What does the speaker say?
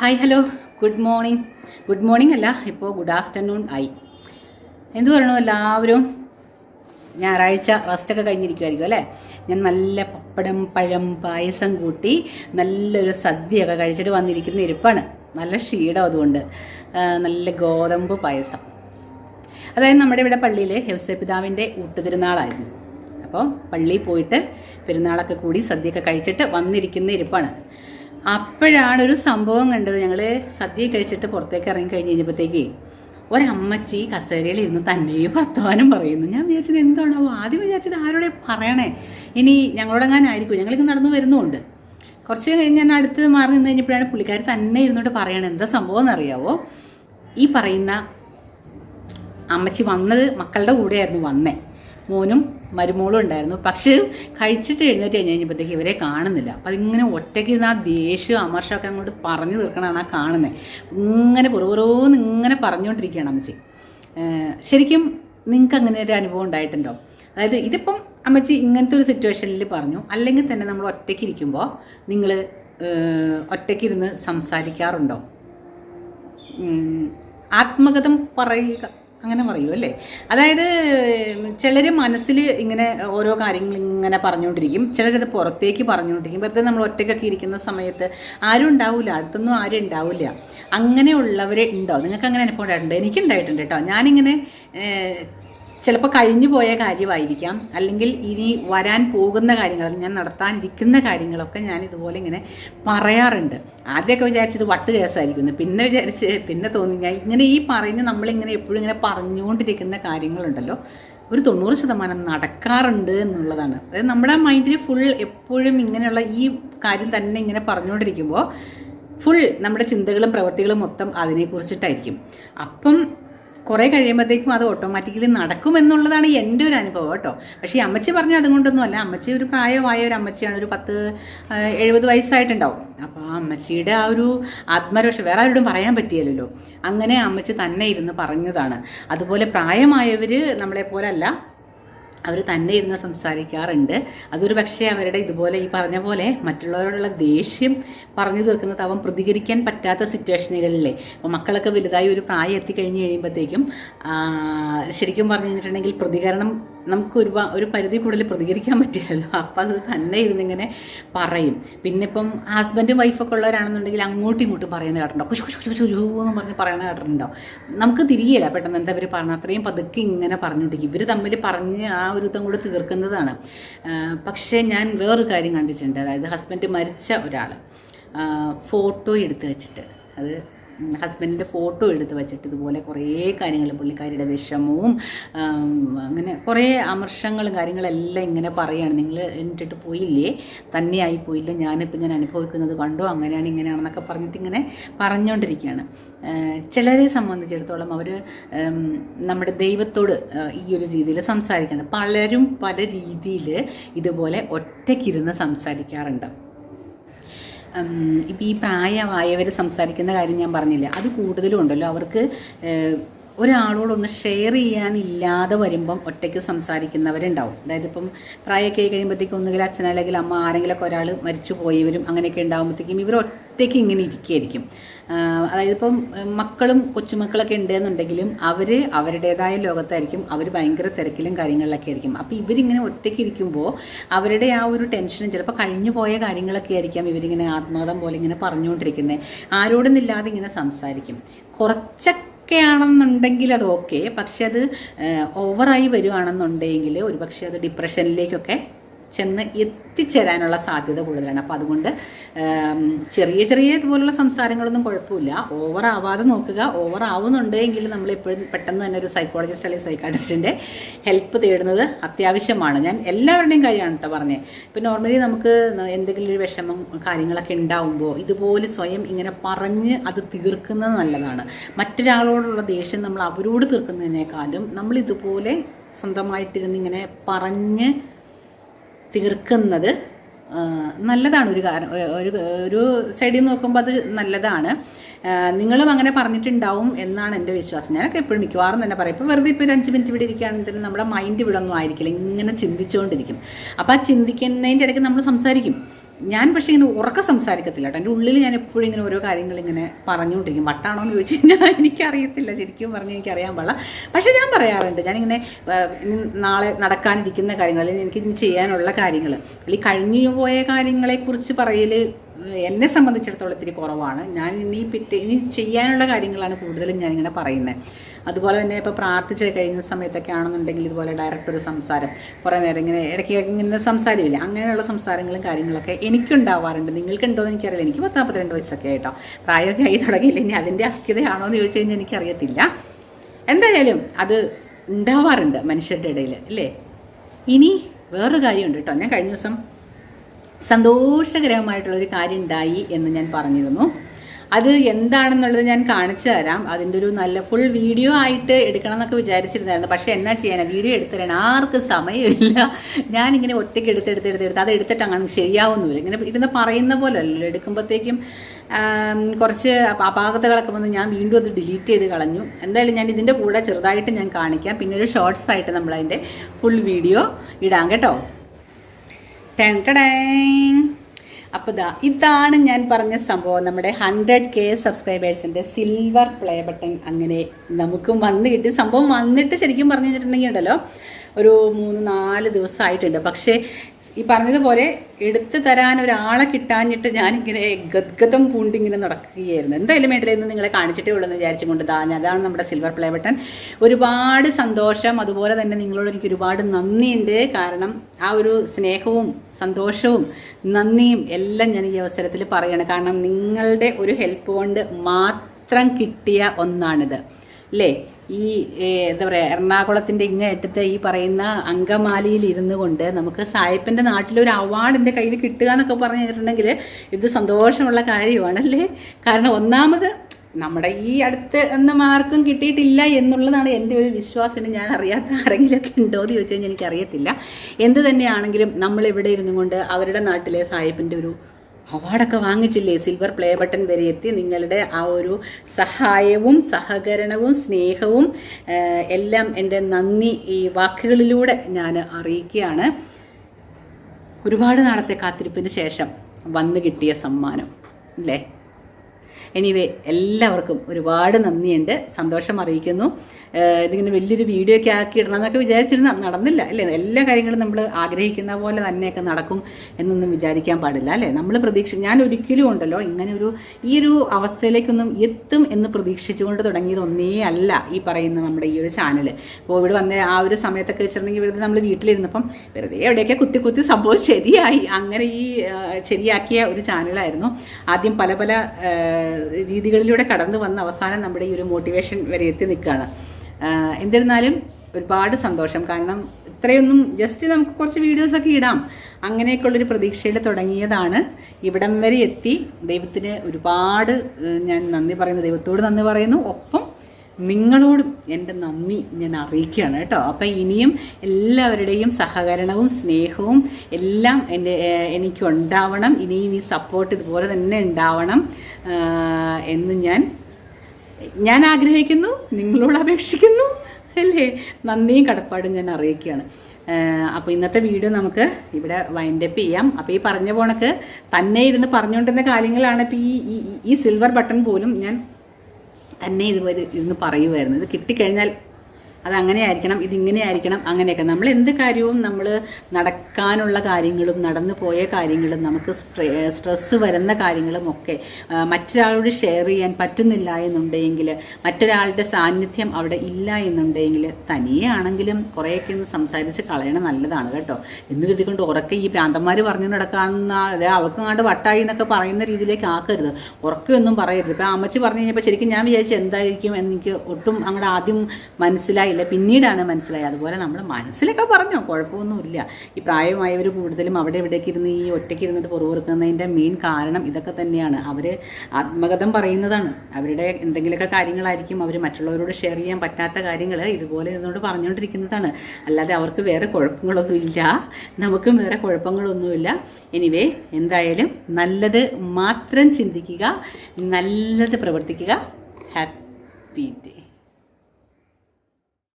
Hi hello good morning good morning അല്ല ഇപ്പോൾ good afternoon ആയി. എന്ത് പറയണു എല്ലാവരും? ഞായറാഴ്ച റെസ്റ്റൊക്കെ കഴിഞ്ഞിരിക്കുമായിരിക്കും അല്ലേ? ഞാൻ നല്ല പപ്പടം പഴം പായസം കൂട്ടി നല്ലൊരു സദ്യയൊക്കെ കഴിച്ചിട്ട് വന്നിരിക്കുന്ന ഇരിപ്പാണ്. നല്ല ക്ഷീണം അതുകൊണ്ട്. നല്ല ഗോതമ്പ് പായസം. അതായത് നമ്മുടെ ഇവിടെ പള്ളിയിൽ ഹെവസ പിതാവിന്റെ ഊട്ടുതിരുന്നാളായിരുന്നു. അപ്പോൾ പള്ളിയിൽ പോയിട്ട് പെരുന്നാളൊക്കെ കൂടി സദ്യയൊക്കെ കഴിച്ചിട്ട് വന്നിരിക്കുന്ന ഇരിപ്പാണ്. അപ്പോഴാണ് ഒരു സംഭവം കണ്ടത്. ഞങ്ങൾ സദ്യ കഴിച്ചിട്ട് പുറത്തേക്ക് ഇറങ്ങി കഴിഞ്ഞ് കഴിഞ്ഞപ്പോഴത്തേക്ക് ഒരമ്മച്ചി കസേരയിൽ ഇരുന്ന് തന്നെയും വർത്തമാനം പറയുന്നു. ഞാൻ വിചാരിച്ചത് എന്താണോ ആദ്യം വിചാരിച്ചത് ആരോടെ പറയണേ? ഇനി ഞങ്ങളോടങ്ങാനായിരിക്കും. ഞങ്ങളിങ്ങ് നടന്നു വരുന്നുമുണ്ട്. കുറച്ച് കഴിഞ്ഞ് ഞാൻ അടുത്ത് മാറി നിന്ന് കഴിഞ്ഞപ്പോഴാണ് പുള്ളിക്കാർ തന്നെ ഇരുന്നോട്ട് പറയണേ എന്താ സംഭവം എന്നറിയാവോ? ഈ പറയുന്ന അമ്മച്ചി വന്നത് മക്കളുടെ കൂടെയായിരുന്നു വന്നേ. മോനും മരുമോളും ഉണ്ടായിരുന്നു. പക്ഷേ കഴിച്ചിട്ട് എഴുന്നേറ്റ് കഴിഞ്ഞ് കഴിഞ്ഞപ്പോഴത്തേക്ക് ഇവരെ കാണുന്നില്ല. അപ്പം അതിങ്ങനെ ഒറ്റയ്ക്ക് ആ ദേഷ്യം അമർഷമൊക്കെ അങ്ങോട്ട് പറഞ്ഞു തീർക്കണമാണ് ആ കാണുന്നത് ഇങ്ങനെ പുറപുറോന്ന് ഇങ്ങനെ പറഞ്ഞുകൊണ്ടിരിക്കുകയാണ് അമ്മച്ചി. ശരിക്കും നിങ്ങൾക്ക് അങ്ങനെ ഒരു അനുഭവം ഉണ്ടായിട്ടുണ്ടോ? അതായത് ഇതിപ്പം അമ്മച്ചി ഇങ്ങനത്തെ ഒരു സിറ്റുവേഷനിൽ പറഞ്ഞു അല്ലെങ്കിൽ തന്നെ നമ്മൾ ഒറ്റയ്ക്ക് ഇരിക്കുമ്പോൾ നിങ്ങൾ ഒറ്റയ്ക്കിരുന്ന് സംസാരിക്കാറുണ്ടോ? ആത്മകഥം പറയുക അങ്ങനെ പറയൂ അല്ലേ? അതായത് ചിലർ മനസ്സിൽ ഇങ്ങനെ ഓരോ കാര്യങ്ങൾ ഇങ്ങനെ പറഞ്ഞുകൊണ്ടിരിക്കും. ചിലരത് പുറത്തേക്ക് പറഞ്ഞുകൊണ്ടിരിക്കും. വെറുതെ നമ്മൾ ഒറ്റയ്ക്കൊക്കെ ഇരിക്കുന്ന സമയത്ത് ആരും ഉണ്ടാവില്ല അടുത്തൊന്നും ആരും ഉണ്ടാവില്ല അങ്ങനെയുള്ളവരെ ഉണ്ടോ? നിങ്ങൾക്ക് അങ്ങനെ അനുഭവം ഉണ്ടായിട്ടുണ്ട്? എനിക്കുണ്ടായിട്ടുണ്ട് കേട്ടോ. ഞാനിങ്ങനെ ചിലപ്പോൾ കഴിഞ്ഞു പോയ കാര്യമായിരിക്കാം. അല്ലെങ്കിൽ ഇനി വരാൻ പോകുന്ന കാര്യങ്ങൾ ഞാൻ നടത്താനിരിക്കുന്ന കാര്യങ്ങളൊക്കെ ഞാൻ ഇതുപോലെ ഇങ്ങനെ പറയാറുണ്ട്. ആദ്യമൊക്കെ വിചാരിച്ചത് വട്ട് കേസായിരിക്കും എന്ന്. പിന്നെ വിചാരിച്ച് പിന്നെ തോന്നി ഞാൻ ഇങ്ങനെ ഈ പറയുന്ന നമ്മളിങ്ങനെ എപ്പോഴും ഇങ്ങനെ പറഞ്ഞുകൊണ്ടിരിക്കുന്ന കാര്യങ്ങളുണ്ടല്ലോ. ഒരു തൊണ്ണൂറ് ശതമാനം നടക്കാറുണ്ട് എന്നുള്ളതാണ്. അതായത് നമ്മുടെ മൈൻഡിൽ ഫുൾ എപ്പോഴും ഇങ്ങനെയുള്ള ഈ കാര്യം തന്നെ ഇങ്ങനെ പറഞ്ഞുകൊണ്ടിരിക്കുമ്പോൾ ഫുൾ നമ്മുടെ ചിന്തകളും പ്രവൃത്തികളും മൊത്തം അതിനെക്കുറിച്ചിട്ടായിരിക്കും. അപ്പം കുറേ കഴിയുമ്പോഴത്തേക്കും അത് ഓട്ടോമാറ്റിക്കലി നടക്കുമെന്നുള്ളതാണ് എന്റെ ഒരു അനുഭവം കേട്ടോ. പക്ഷേ ഈ അമ്മച്ചി പറഞ്ഞ അതുകൊണ്ടൊന്നും അല്ല. അമ്മച്ചി ഒരു പ്രായമായ ഒരു അമ്മച്ചിയാണ്. ഒരു പത്ത് എഴുപത് വയസ്സായിട്ടുണ്ടാവും. അപ്പോൾ ആ അമ്മച്ചിയുടെ ആ ഒരു ആത്മരോഷം വേറെ ആരോടും പറയാൻ പറ്റിയല്ലോ അങ്ങനെ അമ്മച്ചി തന്നെ ഇരുന്ന് പറഞ്ഞതാണ്. അതുപോലെ പ്രായമായവർ നമ്മളെ പോലെ അല്ല അവർ തന്നെ ഇരുന്ന് സംസാരിക്കാറുണ്ട്. അതൊരു പക്ഷേ അവരുടെ ഇതുപോലെ ഈ പറഞ്ഞ പോലെ മറ്റുള്ളവരോടുള്ള ദേഷ്യം പറഞ്ഞു തീർക്കുന്നത് അവൻ പ്രതികരിക്കാൻ പറ്റാത്ത സിറ്റുവേഷനുകളിലെ അപ്പോൾ മക്കളൊക്കെ വലുതായി ഒരു പ്രായം എത്തിക്കഴിഞ്ഞ് കഴിയുമ്പോഴത്തേക്കും ശരിക്കും പറഞ്ഞു കഴിഞ്ഞിട്ടുണ്ടെങ്കിൽ പ്രതികരണം നമുക്ക് ഒരു ഒരു പരിധി കൂടുതൽ പ്രതികരിക്കാൻ പറ്റില്ലല്ലോ. അപ്പം അത് തന്നെ ഇരുന്നിങ്ങനെ പറയും. പിന്നെ ഇപ്പം ഹസ്ബൻഡും വൈഫൊക്കെ ഉള്ളവരാണെന്നുണ്ടെങ്കിൽ അങ്ങോട്ടും ഇങ്ങോട്ടും പറയുന്ന കേട്ടിട്ടുണ്ടോ? കുശു കുശു കുശു കുശു എന്ന് പറഞ്ഞ് പറയുന്ന കേട്ടിട്ടുണ്ടോ? നമുക്ക് തിരികെയില്ല പെട്ടെന്ന് എന്താ ഇവർ പറഞ്ഞ? അത്രയും പതുക്കെ ഇങ്ങനെ പറഞ്ഞുകൊണ്ടിരിക്കും. ഇവർ തമ്മിൽ പറഞ്ഞ് ആ ഒരു ഇതും കൂടെ തീർക്കുന്നതാണ്. പക്ഷേ ഞാൻ വേറൊരു കാര്യം കണ്ടിട്ടുണ്ട്. അതായത് ഹസ്ബൻഡ് മരിച്ച ഒരാൾ ഫോട്ടോ എടുത്ത് വെച്ചിട്ട്. അത് ഹസ്ബൻഡിന്റെ ഫോട്ടോ എടുത്ത് വെച്ചിട്ട് ഇതുപോലെ കുറേ കാര്യങ്ങൾ പുള്ളിക്കാരിയുടെ വിഷമവും അങ്ങനെ കുറേ അമർഷങ്ങളും കാര്യങ്ങളെല്ലാം ഇങ്ങനെ പറയുകയാണ് നിങ്ങൾ എന്നിട്ടിട്ട് പോയില്ലേ? തന്നെയായി പോയില്ല? ഞാനിപ്പോൾ ഞാൻ അനുഭവിക്കുന്നത് കണ്ടോ? അങ്ങനെയാണ് ഇങ്ങനെയാണെന്നൊക്കെ പറഞ്ഞിട്ട് ഇങ്ങനെ പറഞ്ഞുകൊണ്ടിരിക്കുകയാണ് ചിലരെ സംബന്ധിച്ചിടത്തോളം അവർ നമ്മുടെ ദൈവത്തോട് ഈ ഒരു രീതിയിൽ സംസാരിക്കണം പലരും പല രീതിയിൽ ഇതുപോലെ ഒറ്റയ്ക്കിരുന്ന് സംസാരിക്കാറുണ്ട്. ഇപ്പം ഈ പ്രായമായവർ സംസാരിക്കുന്ന കാര്യം ഞാൻ പറഞ്ഞില്ല. അത് കൂടുതലും ഉണ്ടല്ലോ. അവർക്ക് ഒരാളോടൊന്ന് ഷെയർ ചെയ്യാനില്ലാതെ വരുമ്പം ഒറ്റയ്ക്ക് സംസാരിക്കുന്നവരുണ്ടാവും. അതായത് ഇപ്പം പ്രായമൊക്കെ ആയി കഴിയുമ്പോഴത്തേക്കും ഒന്നുകിൽ അച്ഛൻ അല്ലെങ്കിൽ അമ്മ ആരെങ്കിലുമൊക്കെ ഒരാൾ മരിച്ചു പോയവരും അങ്ങനെയൊക്കെ ഉണ്ടാകുമ്പോഴത്തേക്കും ഇവർ ഒറ്റയ്ക്ക് ഇങ്ങനെ ഇരിക്കുകയായിരിക്കും അതായത് ഇപ്പം മക്കളും കൊച്ചുമക്കളൊക്കെ ഉണ്ടെന്നുണ്ടെങ്കിലും അവർ അവരുടേതായ ലോകത്തായിരിക്കും അവർ ഭയങ്കര തിരക്കിലും കാര്യങ്ങളിലൊക്കെ ആയിരിക്കും. അപ്പോൾ ഇവരിങ്ങനെ ഒറ്റയ്ക്ക് ഇരിക്കുമ്പോൾ അവരുടെ ആ ഒരു ടെൻഷനും ചിലപ്പോൾ കഴിഞ്ഞു പോയ കാര്യങ്ങളൊക്കെ ആയിരിക്കാം ഇവരിങ്ങനെ ആത്മാതം പോലെ ഇങ്ങനെ പറഞ്ഞുകൊണ്ടിരിക്കുന്നത് ആരോടൊന്നില്ലാതെ ഇങ്ങനെ സംസാരിക്കും. കുറച്ചൊക്കെ ആണെന്നുണ്ടെങ്കിൽ അത് ഓക്കെ. പക്ഷെ അത് ഓവറായി വരുവാണെന്നുണ്ടെങ്കിൽ ഒരുപക്ഷെ അത് ഡിപ്രഷനിലേക്കൊക്കെ ചെന്ന് എത്തിച്ചേരാനുള്ള സാധ്യത കൂടുതലാണ്. അപ്പോൾ അതുകൊണ്ട് ചെറിയ ചെറിയ ഇതുപോലുള്ള സംസാരങ്ങളൊന്നും കുഴപ്പമില്ല. ഓവർ ആവാതെ നോക്കുക. ഓവർ ആവുന്നുണ്ടെങ്കിൽ നമ്മൾ എപ്പോഴും പെട്ടെന്ന് തന്നെ ഒരു സൈക്കോളജിസ്റ്റ് അല്ലെങ്കിൽ സൈക്കാട്രിസ്റ്റിന്റെ ഹെൽപ്പ് തേടുന്നത് അത്യാവശ്യമാണ്. ഞാൻ എല്ലാവരുടെയും കാര്യമാണ് കേട്ടോ പറഞ്ഞത് ഇപ്പം നോർമലി നമുക്ക് എന്തെങ്കിലും ഒരു വിഷമം കാര്യങ്ങളൊക്കെ ഉണ്ടാവുമ്പോൾ ഇതുപോലെ സ്വയം ഇങ്ങനെ പറഞ്ഞ് അത് തീർക്കുന്നത് നല്ലതാണ്. മറ്റൊരാളോടുള്ള ദേഷ്യം നമ്മൾ അവരോട് തീർക്കുന്നതിനേക്കാളും നമ്മൾ ഇതുപോലെ സ്വന്തമായിട്ടിരുന്ന് ഇങ്ങനെ പറഞ്ഞ് തീർക്കുന്നത്. നല്ലതാണ് ഒരു കാരണം ഒരു ഒരു സൈഡിൽ നോക്കുമ്പോൾ അത് നല്ലതാണ്. നിങ്ങളും അങ്ങനെ പറഞ്ഞിട്ടുണ്ടാവും എന്നാണ് എന്റെ വിശ്വാസം. ഞാനൊക്കെ എപ്പോഴും മിക്കവാറും തന്നെ പറയും. ഇപ്പോൾ വെറുതെ ഇപ്പോൾ ഒരു അഞ്ച് മിനിറ്റ് ഇവിടെ ഇരിക്കുകയാണെങ്കിൽ തന്നെ നമ്മുടെ മൈൻഡ് ഇവിടെ ഒന്നും ആയിരിക്കില്ല. ഇങ്ങനെ ചിന്തിച്ചുകൊണ്ടിരിക്കും. അപ്പോൾ ആ ചിന്തിക്കുന്നതിന്റെ ഇടയ്ക്ക് നമ്മൾ സംസാരിക്കും. ഞാൻ പക്ഷേ ഇങ്ങനെ ഉറക്കം സംസാരിക്കത്തില്ല കേട്ടോ. എന്റെ ഉള്ളിൽ ഞാൻ എപ്പോഴും ഇങ്ങനെ ഓരോ കാര്യങ്ങൾ ഇങ്ങനെ പറഞ്ഞുകൊണ്ടിരിക്കും. വട്ടാണോ എന്ന് ചോദിച്ചു കഴിഞ്ഞാൽ എനിക്കറിയത്തില്ല. ശരിക്കും പറഞ്ഞ് എനിക്കറിയാൻ പാടില്ല. പക്ഷേ ഞാൻ പറയാറുണ്ട് ഞാനിങ്ങനെ നാളെ നടക്കാനിരിക്കുന്ന കാര്യങ്ങൾ അല്ലെങ്കിൽ എനിക്ക് ഇനി ചെയ്യാനുള്ള കാര്യങ്ങൾ അല്ലെങ്കിൽ കഴിഞ്ഞു പോയ കാര്യങ്ങളെക്കുറിച്ച് പറയൽ എന്നെ സംബന്ധിച്ചിടത്തോളം ഇത്തിരി കുറവാണ്. ഞാൻ ഇനി പിറ്റേ ഇനി ചെയ്യാനുള്ള കാര്യങ്ങളാണ് കൂടുതലും ഞാനിങ്ങനെ പറയുന്നത് അതുപോലെ തന്നെ ഇപ്പോൾ പ്രാർത്ഥിച്ച് കഴിഞ്ഞ സമയത്തൊക്കെ ആണെന്നുണ്ടെങ്കിൽ ഇതുപോലെ ഡയറക്റ്റ് ഒരു സംസാരം. കുറേ നേരം ഇങ്ങനെ ഇടയ്ക്ക് ഇങ്ങനെ സംസാരമില്ല അങ്ങനെയുള്ള സംസാരങ്ങളും കാര്യങ്ങളൊക്കെ എനിക്കുണ്ടാവാറുണ്ട്. നിങ്ങൾക്കുണ്ടോ എന്ന് എനിക്കറിയില്ല. എനിക്ക് പത്ത് നാൽപ്പത്തിരണ്ട് വയസ്സൊക്കെ ആയിട്ടോ. പ്രായമൊക്കെ ആയി തുടങ്ങിയില്ല? ഇനി അതിന്റെ അസ്ഥിതയാണോ എന്ന് ചോദിച്ചു കഴിഞ്ഞാൽ എനിക്കറിയത്തില്ല. എന്തായാലും അത് ഉണ്ടാവാറുണ്ട് മനുഷ്യരുടെ ഇടയിൽ അല്ലേ? ഇനി വേറൊരു കാര്യമുണ്ട് കേട്ടോ. ഞാൻ കഴിഞ്ഞ ദിവസം സന്തോഷകരമായിട്ടുള്ളൊരു കാര്യം ഉണ്ടായി എന്ന് ഞാൻ പറഞ്ഞിരുന്നു. അത് എന്താണെന്നുള്ളത് ഞാൻ കാണിച്ചു തരാം. അതിന്റെ ഒരു നല്ല ഫുൾ വീഡിയോ ആയിട്ട് എടുക്കണം എന്നൊക്കെ വിചാരിച്ചിരുന്നായിരുന്നു. പക്ഷേ എന്നാ ചെയ്യാനാ? വീഡിയോ എടുത്തു തരാൻ ആർക്കും സമയമില്ല. ഞാനിങ്ങനെ ഒറ്റയ്ക്ക് എടുത്ത് എടുത്ത് എടുത്ത് എടുത്ത്. അത് എടുത്തിട്ട് അങ്ങനെ ശരിയാവുന്നില്ല ഇങ്ങനെ ഇരുന്ന് പറയുന്ന പോലെ അല്ലല്ലോ എടുക്കുമ്പോഴത്തേക്കും കുറച്ച് അപാകതകളൊക്കെ വന്ന് ഞാൻ വീണ്ടും അത് ഡിലീറ്റ് ചെയ്ത് കളഞ്ഞു. എന്തായാലും ഞാൻ ഇതിന്റെ കൂടെ ചെറുതായിട്ട് ഞാൻ കാണിക്കാം. പിന്നെ ഒരു ഷോർട്സ് ആയിട്ട് നമ്മളതിന്റെ ഫുൾ വീഡിയോ ഇടാം. കേട്ടോ? അപ്പോൾ ദാ ഇതാണ് ഞാൻ പറഞ്ഞ സംഭവം. നമ്മുടെ ഹൺഡ്രഡ് കെ സബ്സ്ക്രൈബേഴ്സിന്റെ സിൽവർ പ്ലേ ബട്ടൺ അങ്ങനെ നമുക്ക് വന്ന് കിട്ടി. സംഭവം വന്നിട്ട് ശരിക്കും പറഞ്ഞു കഴിഞ്ഞിട്ടുണ്ടെങ്കിൽ ഉണ്ടല്ലോ ഒരു മൂന്ന് നാല് ദിവസമായിട്ടുണ്ട്. പക്ഷേ ഈ പറഞ്ഞതുപോലെ എടുത്തു തരാൻ ഒരാളെ കിട്ടാഞ്ഞിട്ട് ഞാനിങ്ങനെ ഗദ്ഗതം പൂണ്ടിങ്ങനെ നടക്കുകയായിരുന്നു. എന്തായാലും വേണ്ടില്ല ഇന്ന് നിങ്ങളെ കാണിച്ചിട്ടേ ഉള്ളൂ എന്ന് വിചാരിച്ചുകൊണ്ട് ദാ ഞാൻ- അതാണ് നമ്മുടെ സിൽവർ പ്ലേ ബട്ടൺ ഒരുപാട് സന്തോഷം. അതുപോലെ തന്നെ നിങ്ങളോട് എനിക്ക് ഒരുപാട് നന്ദിയുണ്ട്. കാരണം ആ ഒരു സ്നേഹവും സന്തോഷവും നന്ദിയും എല്ലാം ഞാൻ ഈ അവസരത്തിൽ പറയണം. കാരണം നിങ്ങളുടെ ഒരു ഹെൽപ്പ് കൊണ്ട് മാത്രം കിട്ടിയ ഒന്നാണിത്. അല്ലേ ഈ എന്താ പറയുക എറണാകുളത്തിന്റെ ഇങ്ങേറ്റത്തെ ഈ പറയുന്ന അങ്കമാലിയിൽ ഇരുന്നു കൊണ്ട് നമുക്ക് സായിപ്പന്റെ നാട്ടിലൊരു അവാർഡ് എന്റെ കയ്യിൽ കിട്ടുക എന്നൊക്കെ പറഞ്ഞു കഴിഞ്ഞിട്ടുണ്ടെങ്കിൽ ഇത് സന്തോഷമുള്ള കാര്യമാണല്ലേ കാരണം ഒന്നാമത് നമ്മുടെ ഈ അടുത്ത് ഒന്നും ആർക്കും കിട്ടിയിട്ടില്ല എന്നുള്ളതാണ് എന്റെ ഒരു വിശ്വാസം ഞാൻ അറിയാത്ത ആരെങ്കിലുമൊക്കെ ഉണ്ടോ എന്ന് ചോദിച്ചു കഴിഞ്ഞാൽ എനിക്കറിയത്തില്ല. എന്ത് തന്നെയാണെങ്കിലും നമ്മൾ ഇവിടെ ഇരുന്നു കൊണ്ട് അവരുടെ നാട്ടിലെ സാഹിബിന്റെ ഒരു അവാർഡൊക്കെ വാങ്ങിച്ചില്ലേ? സിൽവർ പ്ലേ ബട്ടൺ വരെ എത്തി. നിങ്ങളുടെ ആ ഒരു സഹായവും സഹകരണവും സ്നേഹവും എല്ലാം എന്റെ നന്ദി ഈ വാക്കുകളിലൂടെ ഞാൻ അറിയിക്കുകയാണ്. ഒരുപാട് നാളത്തെ കാത്തിരിപ്പിന് ശേഷം വന്നു കിട്ടിയ സമ്മാനം അല്ലേ? എനിവേ എല്ലാവർക്കും ഒരുപാട് നന്ദിയുണ്ട്. സന്തോഷം അറിയിക്കുന്നു. ഇതിങ്ങനെ വലിയൊരു വീഡിയോ ഒക്കെ ആക്കി ഇടണം എന്നൊക്കെ വിചാരിച്ചിരുന്ന നടന്നില്ല അല്ലേ? എല്ലാ കാര്യങ്ങളും നമ്മൾ ആഗ്രഹിക്കുന്ന പോലെ തന്നെയൊക്കെ നടക്കും എന്നൊന്നും വിചാരിക്കാൻ പാടില്ല അല്ലേ? നമ്മൾ പ്രതീക്ഷ ഞാൻ ഒരിക്കലും ഉണ്ടല്ലോ ഇങ്ങനെ ഒരു ഈ ഒരു അവസ്ഥയിലേക്കൊന്നും എത്തും എന്ന് പ്രതീക്ഷിച്ചുകൊണ്ട് തുടങ്ങിയത് ഒന്നേ അല്ല ഈ പറയുന്ന നമ്മുടെ ഈ ഒരു ചാനൽ കോവിഡ് വന്ന ആ ഒരു സമയത്തൊക്കെ വെച്ചിട്ടുണ്ടെങ്കിൽ വെറുതെ നമ്മൾ വീട്ടിലിരുന്നപ്പം വെറുതെ എവിടെയൊക്കെ കുത്തി കുത്തി സംഭവം ശരിയായി. അങ്ങനെ ഈ ശരിയാക്കിയ ഒരു ചാനലായിരുന്നു ആദ്യം പല പല രീതികളിലൂടെ കടന്നു വന്ന അവസാനം നമ്മുടെ ഈ ഒരു മോട്ടിവേഷൻ വരെ എത്തി നിൽക്കുകയാണ്. എന്നിരുന്നാലും ഒരുപാട് സന്തോഷം. കാരണം ഇത്രയൊന്നും ജസ്റ്റ് നമുക്ക് കുറച്ച് വീഡിയോസൊക്കെ ഇടാം. അങ്ങനെയൊക്കെയുള്ളൊരു പ്രതീക്ഷയിൽ തുടങ്ങിയതാണ്. ഇവിടം വരെ എത്തി. ദൈവത്തിന് ഒരുപാട് ഞാൻ നന്ദി പറയുന്നു. ദൈവത്തോട് നന്ദി പറയുന്നു. ഒപ്പം നിങ്ങളോടും എന്റെ നന്ദി ഞാൻ അറിയിക്കുകയാണ് കേട്ടോ. അപ്പം ഇനിയും എല്ലാവരുടെയും സഹകരണവും സ്നേഹവും എല്ലാം എന്റെ എനിക്ക് എനിക്കുണ്ടാവണം. ഇനിയും ഈ സപ്പോർട്ട് ഇതുപോലെ തന്നെ ഉണ്ടാവണം എന്ന് ഞാൻ ഞാൻ ആഗ്രഹിക്കുന്നു നിങ്ങളോട് അപേക്ഷിക്കുന്നു അല്ലേ? നന്ദിയും കടപ്പാടും ഞാൻ അറിയിക്കുകയാണ്. അപ്പോൾ ഇന്നത്തെ വീഡിയോ നമുക്ക് ഇവിടെ വൈൻഡപ്പ് ചെയ്യാം. അപ്പോൾ ഈ പറഞ്ഞ പോണക്ക് തന്നെ ഇരുന്ന് പറഞ്ഞുകൊണ്ടിരുന്ന കാര്യങ്ങളാണ് ഇപ്പോൾ ഈ ഈ- സിൽവർ ബട്ടൺ പോലും ഞാൻ തന്നെ ഇതുപോലെ ഇരുന്ന് പറയുമായിരുന്നു ഇത് കിട്ടിക്കഴിഞ്ഞാൽ അത് അങ്ങനെ ആയിരിക്കണം ഇതിങ്ങനെ ആയിരിക്കണം അങ്ങനെയൊക്കെ. നമ്മൾ എന്ത് കാര്യവും നമ്മൾ നടക്കാനുള്ള കാര്യങ്ങളും നടന്നു പോയ കാര്യങ്ങളും നമുക്ക് സ്ട്രെസ്സ് വരുന്ന കാര്യങ്ങളും ഒക്കെ മറ്റൊരാളോട് ഷെയർ ചെയ്യാൻ പറ്റുന്നില്ല എന്നുണ്ടെങ്കിൽ മറ്റൊരാളുടെ സാന്നിധ്യം അവിടെ ഇല്ല എന്നുണ്ടെങ്കിൽ തനിയെ ആണെങ്കിലും കുറേയൊക്കെ ഒന്ന് സംസാരിച്ച് കളയണം നല്ലതാണ് കേട്ടോ. എന്ന് കരുതിക്കൊണ്ട് ഉറക്കെ ഈ ഭ്രാന്തന്മാർ പറഞ്ഞു നടക്കാവുന്ന അതെ അവൾക്കങ്ങാണ്ട് വട്ടായി എന്നൊക്കെ പറയുന്ന രീതിയിലേക്ക് ആക്കരുത്. ഉറക്കെയൊന്നും പറയരുത്. ഇപ്പം അമ്മച്ചി പറഞ്ഞു കഴിഞ്ഞപ്പോൾ ശരിക്കും ഞാൻ വിചാരിച്ചു എന്തായിരിക്കും എനിക്ക് ഒട്ടും അങ്ങോട്ട് ആദ്യം മനസ്സിലായില്ല. പിന്നീടാണ് മനസ്സിലായത്. അതുപോലെ നമ്മൾ മനസ്സിലൊക്കെ പറഞ്ഞു. കുഴപ്പമൊന്നുമില്ല. ഈ പ്രായമായവർ കൂടുതലും അവിടെ ഇവിടേക്ക് ഇരുന്ന് ഈ ഒറ്റയ്ക്ക് ഇരുന്നിട്ട് പുറവുറുക്കുന്നതിന്റെ മെയിൻ കാരണം ഇതൊക്കെ തന്നെയാണ്. അവർ ആത്മകഥം പറയുന്നതാണ്. അവരുടെ എന്തെങ്കിലുമൊക്കെ കാര്യങ്ങളായിരിക്കും അവർ മറ്റുള്ളവരോട് ഷെയർ ചെയ്യാൻ പറ്റാത്ത കാര്യങ്ങൾ ഇതുപോലെ ഇരുന്നോട് പറഞ്ഞുകൊണ്ടിരിക്കുന്നതാണ്. അല്ലാതെ അവർക്ക് വേറെ കുഴപ്പങ്ങളൊന്നുമില്ല. നമുക്കും വേറെ കുഴപ്പങ്ങളൊന്നുമില്ല. എനിവേ എന്തായാലും നല്ലത് മാത്രം ചിന്തിക്കുക നല്ലത് പ്രവർത്തിക്കുക. Happy day